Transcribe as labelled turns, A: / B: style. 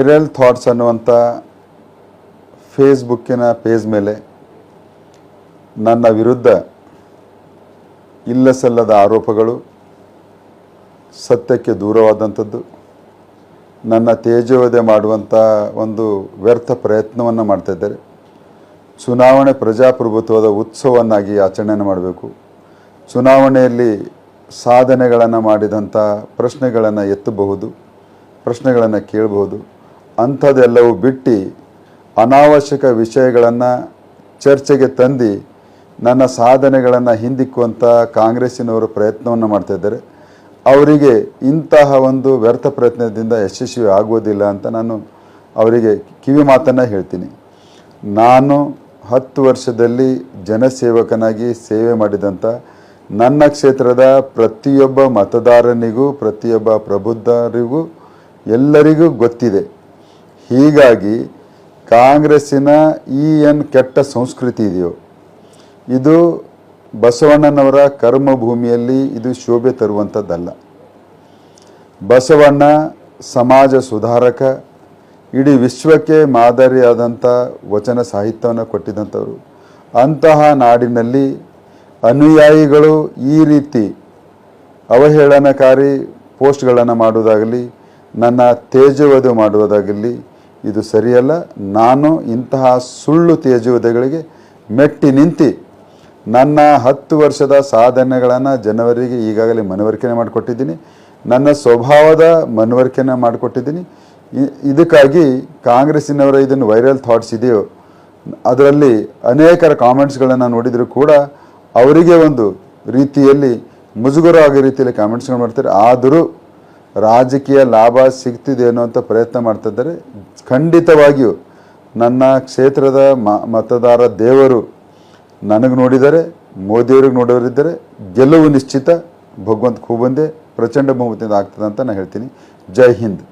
A: Viral thoughts ಅನ್ನುವಂಥ ಫೇಸ್ಬುಕ್ಕಿನ page ಮೇಲೆ ನನ್ನ ವಿರುದ್ಧ ಇಲ್ಲಸಲ್ಲದ ಆರೋಪಗಳು, ಸತ್ಯಕ್ಕೆ ದೂರವಾದಂಥದ್ದು, ನನ್ನ ತೇಜೋವಧೆ ಮಾಡುವಂಥ ಒಂದು ವ್ಯರ್ಥ ಪ್ರಯತ್ನವನ್ನು ಮಾಡ್ತಾಯಿದ್ದಾರೆ ಚುನಾವಣೆ ಪ್ರಜಾಪ್ರಭುತ್ವದ ಉತ್ಸವವನ್ನಾಗಿ ಆಚರಣೆಯನ್ನು ಮಾಡಬೇಕು. ಚುನಾವಣೆಯಲ್ಲಿ ಸಾಧನೆಗಳನ್ನು ಮಾಡಿದಂಥ ಪ್ರಶ್ನೆಗಳನ್ನು ಎತ್ತಬಹುದು, ಪ್ರಶ್ನೆಗಳನ್ನು ಕೇಳಬಹುದು. ಅಂಥದ್ದೆಲ್ಲವೂ ಬಿಟ್ಟು ಅನಾವಶ್ಯಕ ವಿಷಯಗಳನ್ನು ಚರ್ಚೆಗೆ ತಂದು ನನ್ನ ಸಾಧನೆಗಳನ್ನು ಹಿಂದಿಕ್ಕುವಂಥ ಕಾಂಗ್ರೆಸ್ಸಿನವರು ಪ್ರಯತ್ನವನ್ನು ಮಾಡ್ತಾಯಿದ್ದಾರೆ ಅವರಿಗೆ ಇಂತಹ ಒಂದು ವ್ಯರ್ಥ ಪ್ರಯತ್ನದಿಂದ ಯಶಸ್ವಿ ಆಗುವುದಿಲ್ಲ ಅಂತ ನಾನು ಅವರಿಗೆ ಕಿವಿ ಮಾತನ್ನು ಹೇಳ್ತೀನಿ. ನಾನು ಹತ್ತು ವರ್ಷದಲ್ಲಿ ಜನಸೇವಕನಾಗಿ ಸೇವೆ ಮಾಡಿದಂಥ ನನ್ನ ಕ್ಷೇತ್ರದ ಪ್ರತಿಯೊಬ್ಬ ಮತದಾರನಿಗೂ, ಪ್ರತಿಯೊಬ್ಬ ಪ್ರಬುದ್ಧರಿಗೂ ಎಲ್ಲರಿಗೂ ಗೊತ್ತಿದೆ. ಹೀಗಾಗಿ ಕಾಂಗ್ರೆಸ್ಸಿನ ಈ ಏನು ಕೆಟ್ಟ ಸಂಸ್ಕೃತಿ ಇದೆಯೋ, ಇದು ಬಸವಣ್ಣನವರ ಕರ್ಮಭೂಮಿಯಲ್ಲಿ ಇದು ಶೋಭೆ ತರುವಂಥದ್ದಲ್ಲ. ಬಸವಣ್ಣ ಸಮಾಜ ಸುಧಾರಕ, ಇಡೀ ವಿಶ್ವಕ್ಕೆ ಮಾದರಿಯಾದಂಥ ವಚನ ಸಾಹಿತ್ಯವನ್ನು ಕೊಟ್ಟಿದ್ದಂಥವ್ರು. ಅಂತಹ ನಾಡಿನಲ್ಲಿ ಅನುಯಾಯಿಗಳು ಈ ರೀತಿ ಅವಹೇಳನಕಾರಿ ಪೋಸ್ಟ್ಗಳನ್ನು ಮಾಡುವುದಾಗಲಿ, ನನ್ನ ತೇಜವದು ಮಾಡುವುದಾಗಲಿ ಇದು ಸರಿಯಲ್ಲ. ನಾನು ಇಂತಹ ಸುಳ್ಳು ತೇಜವಧೆಗಳಿಗೆ ಮೆಟ್ಟಿ ನಿಂತು ನನ್ನ ಹತ್ತು ವರ್ಷದ ಸಾಧನೆಗಳನ್ನು ಜನವರಿಗೆ ಈಗಾಗಲೇ ಮನವರಿಕೆನೆ ಮಾಡಿಕೊಟ್ಟಿದ್ದೀನಿ. ನನ್ನ ಸ್ವಭಾವದ ಮನವರಿಕೆನ ಮಾಡಿಕೊಟ್ಟಿದ್ದೀನಿ. ಇದಕ್ಕಾಗಿ ಕಾಂಗ್ರೆಸ್ಸಿನವರ ಇದನ್ನು ವೈರಲ್ ಥಾಟ್ಸ್ ಇದೆಯೋ, ಅದರಲ್ಲಿ ಅನೇಕರ ಕಾಮೆಂಟ್ಸ್ಗಳನ್ನು ನೋಡಿದರೂ ಕೂಡ ಅವರಿಗೆ ಒಂದು ರೀತಿಯಲ್ಲಿ ಮುಜುಗರ ಆಗೋ ರೀತಿಯಲ್ಲಿ ಕಾಮೆಂಟ್ಸ್ಗಳು ಮಾಡ್ತಾರೆ. ಆದರೂ ರಾಜಕೀಯ ಲಾಭ ಸಿಗ್ತಿದೆ ಅನ್ನುವಂಥ ಪ್ರಯತ್ನ ಮಾಡ್ತಾ ಇದ್ದಾರೆ. ಖಂಡಿತವಾಗಿಯೂ ನನ್ನ ಕ್ಷೇತ್ರದ ಮತದಾರ ದೇವರು ನನಗೆ ನೋಡಿದರೆ ಮೋದಿಯವ್ರಿಗೆ ನೋಡೋರಿದ್ದರೆ, ಗೆಲುವು ನಿಶ್ಚಿತ. ಭಗವಂತ ಖೂಬಂದೆ ಪ್ರಚಂಡ ಬಹುಮತದಿಂದ ಆಗ್ತದೆ ಅಂತ ನಾನು ಹೇಳ್ತೀನಿ. ಜೈ ಹಿಂದ್.